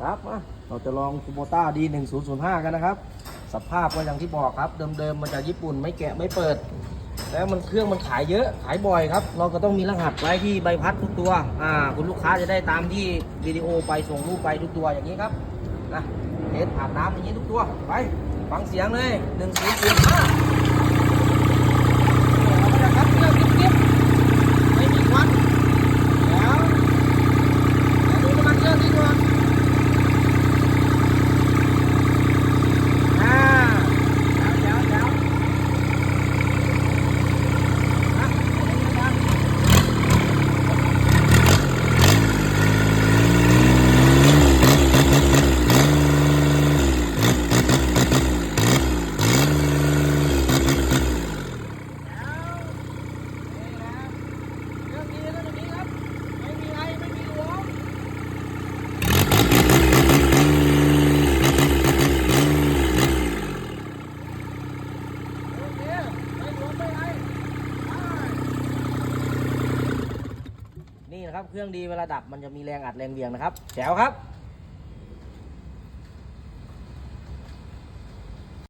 ครับมาเราจะลองคูโบต้าดี1005กันนะครับ สภาพก็อย่างที่บอกครับ เดิมๆมาจากญี่ปุ่นไม่แกะไม่เปิด แล้วมันเครื่องมันขายเยอะขายบ่อยครับ เราก็ต้องมีรหัสไว้ที่ใบพัดทุกตัว อ่า คุณลูกค้าจะได้ตามที่วิดีโอไปส่งรูปไปทุกตัวอย่างนี้ครับนะเทสอาบน้ำอย่างนี้ทุกตัว ไป ฟังเสียงเลย1005เราก็จะคัดเครื่องกิ๊บๆไม่มีควันแล้วเดี๋ยวดูน้ำมันเครื่องนิดนึงอ่าเดี๋ยวเดี๋ยวเดี๋ยว เรื่องดีก็อย่างนี้ครับ ไม่มีไรไม่มีหลวงโอเคไม่หลวงไม่ไรไป นะครับ เครื่องดีเวลาดับมันจะมีแรงอัดแรงเหวี่ยงนะครับแจ๋วครับ